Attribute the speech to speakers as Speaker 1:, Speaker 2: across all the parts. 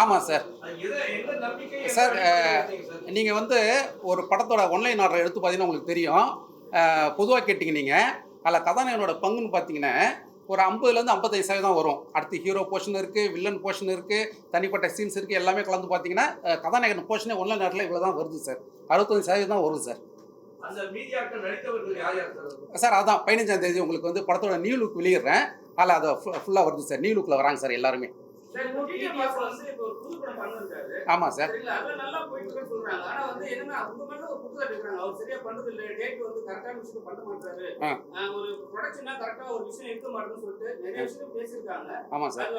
Speaker 1: ஆமாம் sir. Sir, நீங்கள் வந்து ஒரு படத்தோட ஒன்லைன் ஆர்டர் எடுத்து பார்த்தீங்கன்னா உங்களுக்கு தெரியும். பொதுவாக கேட்டிங்க நீங்கள் அதில் கதாநாயகனோட பங்குன்னு பார்த்தீங்கன்னா ஒரு ஐம்பதுலேருந்து ஐம்பத்தஞ்சு சதவீதம் வரும். அடுத்து ஹீரோ போர்ஷன் இருக்குது வில்லன் போர்ஷன் இருக்குது தனிப்பட்ட சீன்ஸ் இருக்குது எல்லாமே கலந்து பார்த்தீங்கன்னா கதாநாயகன் போர்ஷனே ஒன்லைன் ஆர்டரில் இவ்வளோ தான் வருது சார். அறுபத்தஞ்சு சதவீதம் தான்
Speaker 2: யார் சார்?
Speaker 1: சார் அதான் பதினஞ்சாம் தேதி உங்களுக்கு வந்து படத்தோட நியூ லுக் வெளியிடுறேன். அதில் அதை ஃபுல்லாக வருது சார். நியூ லுக்கில் வராங்க சார் எல்லாருமே. ஆமாம் சார்.
Speaker 3: சரிங்களா? அதுல நல்லா போயிட்டு இருக்குன்னு சொல்றாங்க. ஆனா வந்து என்னன்னா உங்க மேல ஒரு குற்றச்சாட்டு இருக்காங்க அவர் சரியா பண்றது இல்ல. டேட் வந்து கரெக்டான விஷயம் பண்ண மாட்டாரு.
Speaker 1: ஆ.
Speaker 3: ஆஹ் ஒரு ப்ரொடக்ஷனா கரெக்டா ஒரு விஷயம் இருக்க மாட்டேன்னு சொல்லிட்டு நிறைய விஷயம் பேசியிருக்காங்க.
Speaker 1: ஆமாம் சார்.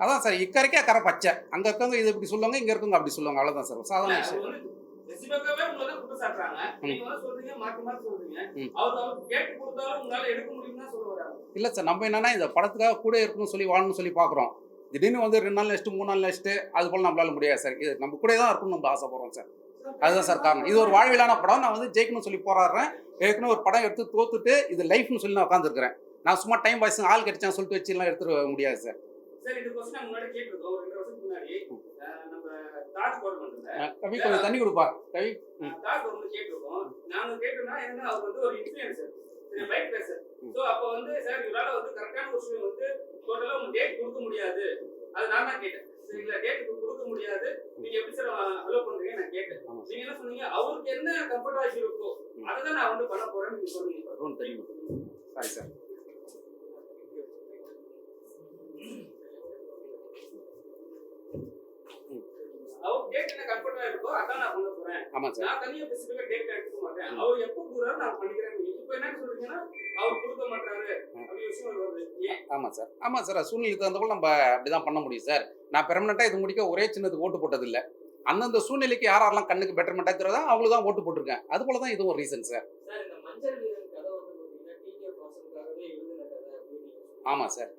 Speaker 1: அதான் சார் இக்கரைக்கே கரை பச்சை. அங்கே இருக்கவங்க இது இப்படி சொல்லுவாங்க இங்கே இருக்கவங்க அப்படி சொல்லுவாங்க. அவ்வளோதான் சார். சாதாரண
Speaker 3: இல்ல,
Speaker 1: விஷயம்.
Speaker 3: அவர் வந்து ரெசிபக்காவே உங்களை தான் குற்றம் சாட்டுறாங்க. நீங்க வந்து சொல்றீங்க மாற்றி மாற்றி சொல்றீங்க.
Speaker 1: ம்.
Speaker 3: அவர் அவர் கேட்டு கொடுத்தாலும் உங்களால எடுக்க முடியும்னு தான் சொல்ல வராங்க
Speaker 1: இல்லை சார் நம்ம என்னன்னா இந்த படத்துக்காக கூட இருக்கணும்னு சொல்லி வாழணும்னு சொல்லி பார்க்குறோம் திடீர்னு வந்து ரெண்டு நாள் நெக்ஸ்ட்டு மூணு நாள் நெக்ஸ்ட்டு அது போல் நம்மளால முடியாது சார். இது நம்ம கூட தான் இருக்கணும்னு நம்ம ஆசைப்படுறோம் சார். அதுதான் சார் காரணம். இது ஒரு வாழ்விலான படம். நான் வந்து ஜெயிக்கணும்னு சொல்லி போராடுறேன். ஏற்கனவே ஒரு படம் எடுத்து தோத்துட்டு இது லைஃப்னு சொல்லி நான் உட்காந்துருக்கிறேன் நான் சும்மா டைம் பாய்ஸ் ஆள் கிடைச்சான்னு சொல்லிட்டு வச்சுலாம் எடுத்துட முடியாது சார். கவி கொஞ்சம் தண்ணி கொடுப்பா. கவி
Speaker 3: தாஜ் கவர்மெண்ட் கேட்டிருக்கோம். நாங்க கேட்டோம்னா என்னன்னா அவர் வந்து ஒரு இன்ஃபுளுசர் பைக் பேசர்
Speaker 1: ம்.
Speaker 3: சோ அப்ப வந்து சார் இவரால வந்து கரெக்டான ஒரு விஷயம் வந்து டோட்டலா உங்க டேட் கொடுக்க முடியாது. அது நான் தான் கேட்டேன். சரிங்களா? டேட் கொடுக்க முடியாது. நீங்க எப்படி சார் அலோ பண்றீங்க நான் கேட்டேன். நீங்க என்ன சொன்னீங்க? அவருக்கு என்ன கம்ஃபர்டா இருக்கோ அதை தான் நான் வந்து பண்ண போறேன்னு நீங்க சொன்னீங்க.
Speaker 1: தெரியும் சாரி சார்
Speaker 3: அவர் டேட் என்ன கம்ஃபர்டா இருக்கோ அதான் நான் பண்ண போறேன். நான் தனியா ஸ்பெசிஃபிக்கா டேட் எடுக்க மாட்டேன். அவர் எப்போ கொடுக்குறாரு நான் பண்ணிக்கிறேன். இப்போ என்ன சொல்றீங்கன்னா
Speaker 1: ஆமாம் சார். ஆமாம் சார் சூழ்நிலைக்கு தகுந்த போல நம்ம அப்படி தான் பண்ண முடியும் சார். நான் பெர்மனெண்ட்டாக இது முடிக்க ஒரே சின்னதுக்கு ஓட்டு போட்டதில்லை. அந்தந்த சூழ்நிலைக்கு யார் யாரெல்லாம் கண்ணுக்கு பெட்டர்மெண்ட்டாக இருக்கிறதோ அவங்களுக்கு தான் ஓட்டு போட்டிருக்கேன். அது போல தான் இதுவும் ஒரு ரீசன் சார்.
Speaker 4: சார்.
Speaker 1: ஆமாம் சார்.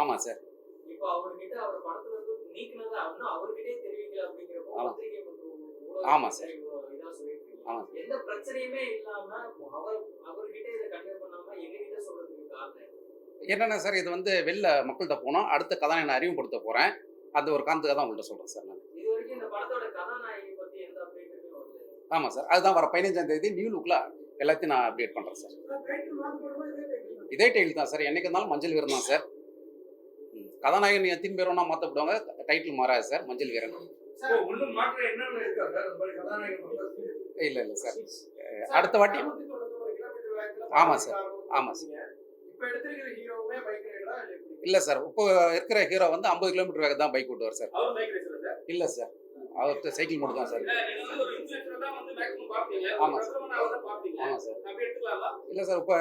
Speaker 1: ஆமாம் சார்.
Speaker 4: இப்போ அவர்கிட்ட அவர் படத்துல இருந்து நீக்கினது
Speaker 1: என்னென்ன சார் இது வந்து வெளில மக்கள்கிட்ட போனோம் அடுத்த கதை நான் அறிமுகப்படுத்த போகிறேன் அந்த ஒரு காரணத்துக்காக தான் உங்கள்கிட்ட சொல்கிறேன் சார் நான். ஆமாம் சார் அதுதான் வர பதினஞ்சாம் தேதி நியூ லுக்கில் எல்லாத்தையும் நான் அப்டேட் பண்ணுறேன் சார். இதே டைட்டில் தான். சார் என்னைக்கு இருந்தாலும் மஞ்சள் வீரன் தான் சார். கதாநாயகன் எத்தனை பேர் வேணா மாற்றப்படுவாங்க டைட்டில் மாறாது சார் மஞ்சள் வீரன். இல்லை இல்லை சார். அடுத்த வாட்டி. ஆமா சார். ஆமாம் சார்
Speaker 5: இப்ப எடுத்திருக்கிற ஹீரோவுமே பைக் ரைடரா
Speaker 1: இல்லை சார். இப்போ இருக்கிற ஹீரோ வந்து ஐம்பது கிலோமீட்டர் வேகம் தான் பைக் ஓட்டுவார் சார்.
Speaker 3: சார்?
Speaker 1: இல்லை சார். அவர்கிட்ட சைக்கிள் மட்டும் தான் சார். ஆமாம் சார்.
Speaker 3: அப்படி எடுத்துக்கலாமா?
Speaker 1: இல்லை சார். இப்போ